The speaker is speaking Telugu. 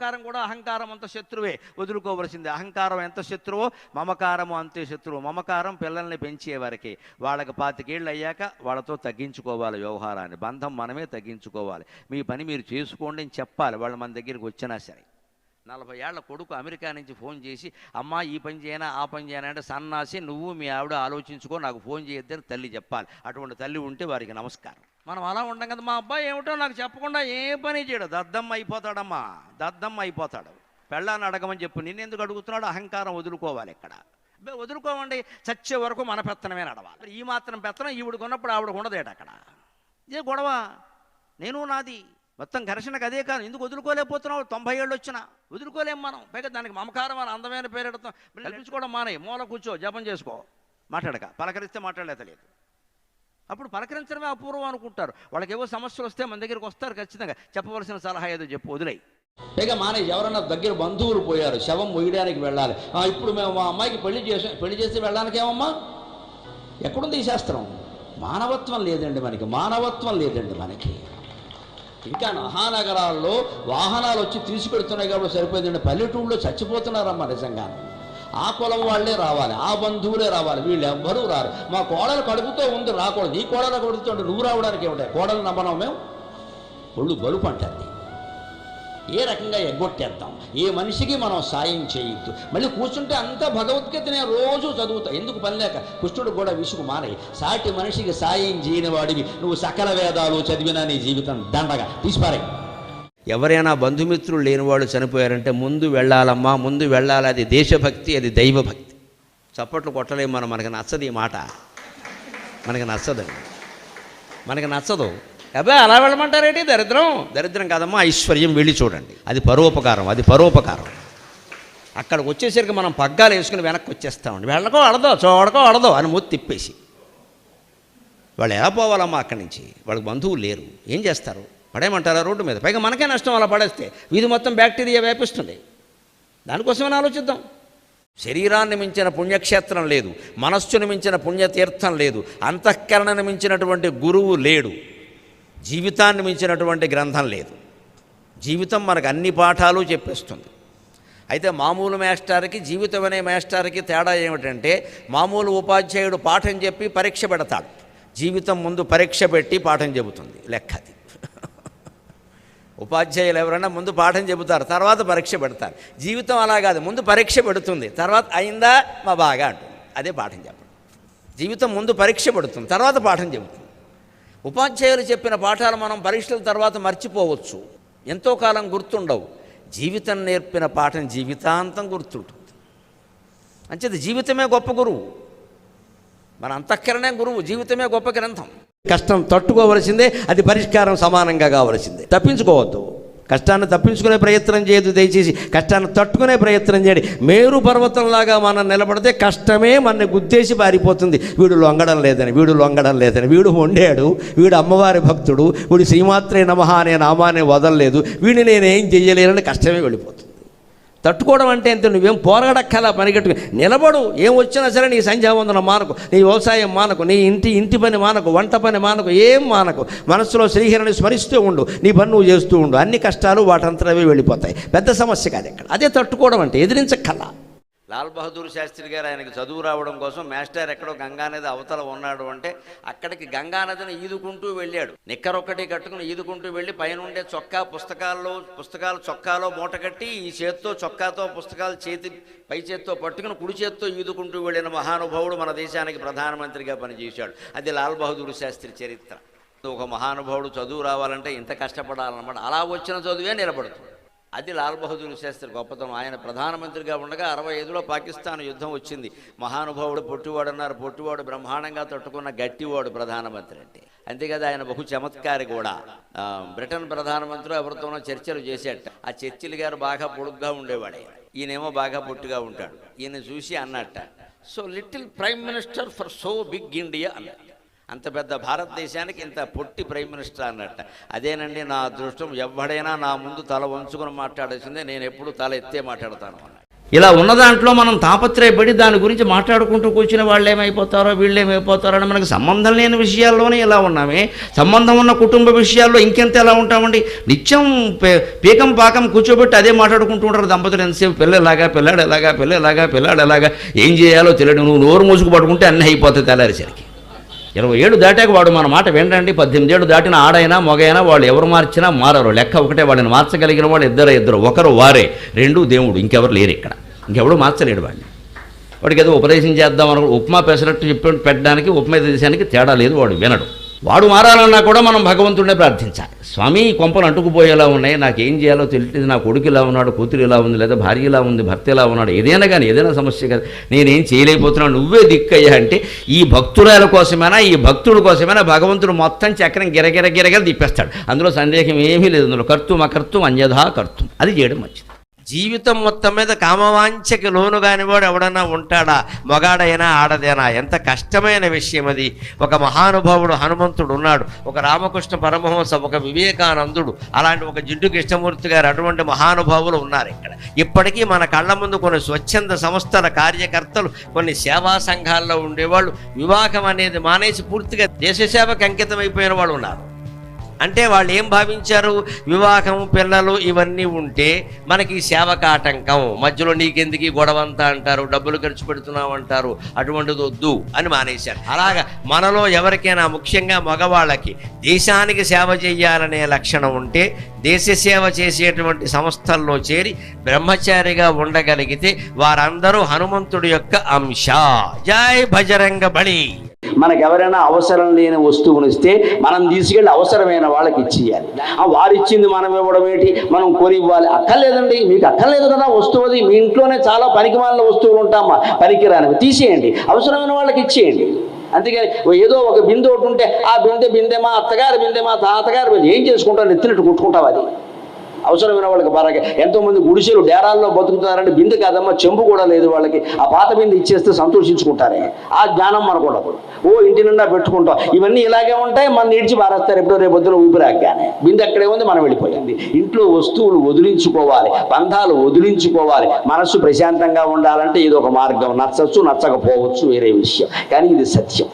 మమకారం కూడా అహంకారం అంత శత్రువే. వదులుకోవలసింది అహంకారం ఎంత శత్రువో మమకారము అంతే శత్రువు. మమకారం పిల్లల్ని పెంచే వరకే. వాళ్ళకి పాతికేళ్ళు అయ్యాక వాళ్ళతో తగ్గించుకోవాలి వ్యవహారాన్ని. బంధం మనమే తగ్గించుకోవాలి. మీ పని మీరు చేసుకోండి అని చెప్పాలి. వాళ్ళు మన దగ్గరికి వచ్చినా సరే. నలభై ఏళ్ళ కొడుకు అమెరికా నుంచి ఫోన్ చేసి అమ్మా ఈ పని చేయనా ఆ పని చేయనా? అంటే సన్నాసి నువ్వు మీ ఆవిడ ఆలోచించుకో నాకు ఫోన్ చేయొద్దని తల్లి చెప్పాలి. అటువంటి తల్లి ఉంటే వారికి నమస్కారం. మనం అలా ఉండం కదా మా అబ్బాయి ఏమిటో నాకు చెప్పకుండా ఏ పని చేయడు. దద్దమ్మ అయిపోతాడమ్మా దద్దమ్మ అయిపోతాడు. పెళ్ళాన్ని అడగమని చెప్పు నిన్నెందుకు అడుగుతున్నాడు? అహంకారం వదులుకోవాలి ఇక్కడ. వదులుకోమండి చచ్చే వరకు మన పెత్తనమే నడవాలి. ఈ మాత్రం పెత్తనం ఈవిడికి ఉన్నప్పుడు ఆవిడ ఉండదేట అక్కడ. ఇదే గొడవ? నేను నాది. మొత్తం ఘర్షణకు అదే కాదు. ఎందుకు వదులుకోలేకపోతున్నావు? తొంభై ఏళ్ళు వచ్చినా. వదులుకోలేం మనం. పైగా దానికి మమకారం అని అందమైన పేరెడతాం కల్పించుకోవడం మానే మూల కూర్చో జపం చేసుకో. మాట్లాడక. పలకరిస్తే మాట్లాడలేదు అప్పుడు పలకరించడమే అపూర్వం అనుకుంటారు. వాళ్ళకి ఏవో సమస్యలు వస్తే మన దగ్గరికి వస్తారు ఖచ్చితంగా. చెప్పవలసిన సలహా ఏదో చెప్పు వదిలేయి. ఇక మానే ఎవరన్నా దగ్గర బంధువులు పోయారు శవం మొయ్యడానికి వెళ్ళాలి. ఇప్పుడు మేము మా అమ్మాయికి పెళ్ళి చేసి పెళ్ళి చేసి వెళ్ళడానికి ఏమమ్మా ఎక్కడుంది ఈ శాస్త్రం? మానవత్వం లేదండి మనకి మానవత్వం లేదండి మనకి. ఇంకా మహానగరాల్లో వాహనాలు వచ్చి తీసుకెడుతున్నాయి కాబట్టి సరిపోయిందండి. పల్లెటూళ్ళలో చచ్చిపోతున్నారమ్మా నిజంగా ఆ కులం వాళ్ళే రావాలి ఆ బంధువులే రావాలి వీళ్ళు ఎవ్వరూ రారు. మా కోడలు కడుపుతో ఉంది రాకూడదు. నీ కోడలు కడుపుతో నువ్వు రావడానికి ఏమిటాయి కోడలు నమ్మనం మేము? ఒళ్ళు బలుపు అంటుంది. ఏ రకంగా ఎగ్గొట్టేద్దాం? ఏ మనిషికి మనం సాయం చేయొద్దు? మళ్ళీ కూర్చుంటే అంతా భగవద్గీతనే రోజు చదువుతా. ఎందుకు పని లేక? కృష్ణుడు కూడా విసుగు మానే సాటి మనిషికి సాయం చేయని వాడివి. నువ్వు సకల వేదాలు చదివినా నీ జీవితం దండగా. తీసిపారాయి. ఎవరైనా బంధుమిత్రులు లేని వాళ్ళు చనిపోయారంటే ముందు వెళ్ళాలమ్మా ముందు వెళ్ళాలి. అది దేశభక్తి అది దైవభక్తి. చప్పట్లు కొట్టలేము మనం. మనకి నచ్చదు ఈ మాట. మనకి నచ్చదండి మనకి నచ్చదు. అబ్బాయి అలా వెళ్ళమంటారేంటి? దరిద్రం. దరిద్రం కాదమ్మా ఐశ్వర్యం వెళ్ళి చూడండి. అది పరోపకారం అది పరోపకారం. అక్కడికి వచ్చేసరికి మనం పగ్గాలు వేసుకుని వెనక్కి వచ్చేస్తామండి వెళ్ళకో అడదో చూడకో అడదో అని మూతి తిప్పేసి. వాళ్ళు ఎలా పోవాలమ్మా అక్కడి నుంచి? వాళ్ళకి బంధువులు లేరు. ఏం చేస్తారు? పడేయమంటారా రోడ్డు మీద? పైగా మనకే నష్టం అలా పడేస్తే వీధి మొత్తం బ్యాక్టీరియా వ్యాపిస్తుంది. దానికోసమని ఆలోచిద్దాం? శరీరాన్ని మించిన పుణ్యక్షేత్రం లేదు మనస్సును మించిన పుణ్యతీర్థం లేదు అంతఃకరణను మించినటువంటి గురువు లేడు జీవితాన్ని మించినటువంటి గ్రంథం లేదు. జీవితం మనకు అన్ని పాఠాలు చెప్పేస్తుంది. అయితే మామూలు మేస్టార్కి జీవితం అనే మేస్టార్కి తేడా ఏమిటంటే మామూలు ఉపాధ్యాయుడు పాఠం చెప్పి పరీక్ష పెడతాడు. జీవితం ముందు పరీక్ష పెట్టి పాఠం చెబుతుంది లెక్కది. ఉపాధ్యాయులు ఎవరైనా ముందు పాఠం చెబుతారు తర్వాత పరీక్ష పెడతారు. జీవితం అలా కాదు ముందు పరీక్ష పెడుతుంది. తర్వాత అయిందా మా బాగా అంటుంది. అదే పాఠం చెప్పడం. జీవితం ముందు పరీక్ష పెడుతుంది తర్వాత పాఠం చెబుతుంది. ఉపాధ్యాయులు చెప్పిన పాఠాలు మనం పరీక్షల తర్వాత మర్చిపోవచ్చు. ఎంతో కాలం గుర్తుండవు. జీవితం నేర్పిన పాఠం జీవితాంతం గుర్తుంటుంది. అంచేది జీవితమే గొప్ప గురువు. మన అంతఃకరణే గురువు జీవితమే గొప్ప గ్రంథం. కష్టం తట్టుకోవలసిందే అది పరిష్కారం సమానంగా కావలసిందే. తప్పించుకోవద్దు. కష్టాన్ని తప్పించుకునే ప్రయత్నం చేయదు దయచేసి. కష్టాన్ని తట్టుకునే ప్రయత్నం చేయండి. మేరు పర్వతంలాగా మనం నిలబడితే కష్టమే మన గుద్దేసి పారిపోతుంది. వీడు లొంగడం లేదని వీడు లొంగడం లేదని. వీడు వండాడు వీడు అమ్మవారి భక్తుడు వీడు శ్రీమాత్రే నమహ అనే నామాన్ని వదలలేదు. వీడిని నేనేం చెయ్యలేనని కష్టమే వెళ్ళిపోతుంది. తట్టుకోవడం అంటే ఎంత? నువ్వేం పోరాడక్కల పనిగట్టు నిలబడు. ఏం వచ్చినా సరే నీ సంధ్యావందనం మానకు. నీ వ్యవసాయం మానకు. నీ ఇంటి ఇంటి పని మానకు. వంట పని మానకు. ఏం మానకు. మనసులో శ్రీహరిని స్మరిస్తూ ఉండు. నీ పని నువ్వు చేస్తూ ఉండు. అన్ని కష్టాలు వాటంతరవే వెళ్ళిపోతాయి. పెద్ద సమస్య కాదు ఇక్కడ. అదే తట్టుకోవడం అంటే. ఎదిరించక్కల్లా లాల్ బహదూర్ శాస్త్రి గారు ఆయనకి చదువు రావడం కోసం మాస్టర్ ఎక్కడో గంగానది అవతల ఉన్నాడు అంటే అక్కడికి గంగానదిని ఈదుకుంటూ వెళ్ళాడు. నిక్కరొక్కటి కట్టుకుని ఈదుకుంటూ వెళ్ళి పైన ఉండే చొక్కా పుస్తకాల్లో పుస్తకాలు చొక్కాలో మూట కట్టి ఈ చేత్తో చొక్కాతో పుస్తకాలు చేతి పై చేత్తో పట్టుకుని కుడి చేత్తో ఈదుకుంటూ వెళ్ళిన మహానుభావుడు మన దేశానికి ప్రధానమంత్రిగా పనిచేశాడు. అది లాల్ బహదూర్ శాస్త్రి చరిత్ర. ఒక మహానుభావుడు చదువు రావాలంటే ఇంత కష్టపడాలన్నమాట. అలా వచ్చిన చదువే నిలబడుతుంది. అది లాల్ బహదూర్ శాస్త్రి గొప్పతనం. ఆయన ప్రధానమంత్రిగా ఉండగా అరవై ఐదులో పాకిస్తాన్ యుద్ధం వచ్చింది. మహానుభావుడు పొట్టివాడు అన్నారు. పొట్టివాడు బ్రహ్మాండంగా తట్టుకున్న గట్టివాడు ప్రధానమంత్రి అంటే. అంతేకాదు ఆయన బహు చమత్కారి కూడా. బ్రిటన్ ప్రధానమంత్రి ఎవరితోనో చర్చలు చేసేట. ఆ చర్చిలు గారు బాగా పొడుగ్గా ఉండేవాడు ఈయనేమో బాగా పొట్టిగా ఉంటాడు. ఈయన చూసి అన్నట్ట. So little prime minister for so big India అన్నట్టు అంత పెద్ద భారతదేశానికి ఇంత పొట్టి ప్రైమ్ మినిస్టర్ అన్నట్ట. అదేనండి నా అదృష్టం ఎవడైనా నా ముందు తల వంచుకొని మాట్లాడాల్సిందే నేను ఎప్పుడు తల ఎత్తే మాట్లాడతాను ఇలా ఉన్న దాంట్లో మనం తాపత్రయపడి దాని గురించి మాట్లాడుకుంటూ కూర్చుని వాళ్ళు ఏమైపోతారో వీళ్ళు ఏమైపోతారో అని మనకు సంబంధం లేని విషయాల్లోనే ఇలా ఉన్నామే. సంబంధం ఉన్న కుటుంబ విషయాల్లో ఇంకెంత ఎలా ఉంటామండి? నిత్యం పే- పీకం పాకం కూర్చోబెట్టి అదే మాట్లాడుకుంటూ ఉంటారు దంపతులు ఎంతసేపు పిల్లలాగా పిల్లాడు ఎలాగా పిల్లలాగా పిల్లాడు ఎలాగా ఏం చేయాలో తెలియదు. నువ్వు నోరు మూసుకు పట్టుకుంటే అన్నీ అయిపోతాయి తెల్లారేసరికి. ఇరవై ఏడు దాటాక వాడు మన మాట వినరండి. పద్దెనిమిది ఏడు దాటిన ఆడైనా మొగైనా వాళ్ళు ఎవరు మార్చినా మారరు. లెక్క ఒకటే వాళ్ళని మార్చగలిగిన వాళ్ళు ఇద్దరు ఇద్దరు. ఒకరు వారే రెండు దేవుడు ఇంకెవరు లేరు ఇక్కడ. ఇంకెవడు మార్చలేడు వాడిని. వాడికి ఏదో ఉపదేశం చేద్దాం అనుకో ఉప్మా పెసరట్టు చెప్పి పెట్టడానికి ఉప్మా దేశానికి తేడా లేదు వాడు వినడు. వాడు మారాలన్నా కూడా మనం భగవంతుడే ప్రార్థించాలి. స్వామి కొంపలు అంటుకుపోయేలా ఉన్నాయి. నాకు ఏం చేయాలో తెలియదు నా కొడుకు ఇలా ఉన్నాడు కూతురు ఇలా ఉంది లేదా భార్య ఇలా ఉంది భర్త ఇలా ఉన్నాడు ఏదైనా కానీ ఏదైనా సమస్య కదా. నేనేం చేయలేకపోతున్నాను. నువ్వే దిక్కయ్యా అంటే ఈ భక్తురాల కోసమైనా ఈ భక్తుడి కోసమైనా భగవంతుడు మొత్తం చక్రం గిరగిర గిరగిర తిప్పేస్తాడు. అందులో సందేహం ఏమీ లేదు. అందులో కర్తం అకర్తం అన్యథా కర్తం. అది చేయడం మంచిది. జీవితం మొత్తం మీద కామవాంఛకి లోను కానివాడు ఎవడన్నా ఉంటాడా? మగాడైనా ఆడదేనా? ఎంత కష్టమైన విషయం అది. ఒక మహానుభావుడు హనుమంతుడు ఉన్నాడు. ఒక రామకృష్ణ పరమహంస ఒక వివేకానందుడు. అలాంటి ఒక జిడ్డు కృష్ణమూర్తి గారు అటువంటి మహానుభావులు ఉన్నారు ఇక్కడ. ఇప్పటికీ మన కళ్ళ ముందు కొన్ని స్వచ్ఛంద సంస్థల కార్యకర్తలు కొన్ని సేవా సంఘాల్లో ఉండేవాళ్ళు. వివాహం అనేది మానేసి పూర్తిగా దేశ సేవకు అంకితం అయిపోయిన వాళ్ళు ఉన్నారు. అంటే వాళ్ళు ఏం భావించారు? వివాహం పిల్లలు ఇవన్నీ ఉంటే మనకి సేవక ఆటంకం మధ్యలో నీకెందుకు గొడవ అంతా అంటారు డబ్బులు ఖర్చు పెడుతున్నావు అంటారు అటువంటిది వద్దు అని మానేశారు. అలాగా మనలో ఎవరికైనా ముఖ్యంగా మగవాళ్ళకి దేశానికి సేవ చేయాలనే లక్షణం ఉంటే దేశ సేవ చేసేటువంటి సంస్థల్లో చేరి బ్రహ్మచారిగా ఉండగలిగితే వారందరూ హనుమంతుడి యొక్క అంశ. జై భజరంగ బలి. మనకు ఎవరైనా అవసరం లేని వస్తువుని ఇస్తే మనం తీసుకెళ్ళి అవసరమైన వాళ్ళకి ఇచ్చేయాలి. ఆ వారు ఇచ్చింది మనం ఇవ్వడం ఏంటి? మనం కొని ఇవ్వాలి అక్కర్లేదండి. మీకు అక్కర్లేదు కదా వస్తువు అది. మీ ఇంట్లోనే చాలా పనికిమాలిన వస్తువులు ఉంటామా పనికిరానివి తీసేయండి. అవసరమైన వాళ్ళకి ఇచ్చేయండి. అందుకని ఓ ఏదో ఒక బిందె ఒకటి ఉంటే ఆ బిందె బిందె మా అత్తగారి బిందె మా తాతగారి బిందె ఏం చేసుకుంటావు? నెత్తినట్టు కుట్టుకుంటావు అది. అవసరమైన వాళ్ళకి బాగా ఎంతోమంది గుడిసెలు డేరాల్లో బతుకుతారంటే బిందె కాదమ్మా చెంబు కూడా లేదు వాళ్ళకి. ఆ పాత బిందె ఇచ్చేస్తే సంతోషించుకుంటారే. ఆ జ్ఞానం మనకు ఉండదు ఓ ఇంటి నిండా పెట్టుకుంటాం. ఇవన్నీ ఇలాగే ఉంటాయి మన ఇడిచి పారేస్తారు. ఎప్పుడో రేపు పొద్దున ఊపిరాగానే బిందె అక్కడే ఉంది? మనం వెళ్ళిపోయింది. ఇంట్లో వస్తువులు వదిలించుకోవాలి బంధాలు వదిలించుకోవాలి. మనస్సు ప్రశాంతంగా ఉండాలంటే ఇది ఒక మార్గం. నచ్చచ్చు నచ్చకపోవచ్చు వేరే విషయం. కానీ ఇది సత్యం.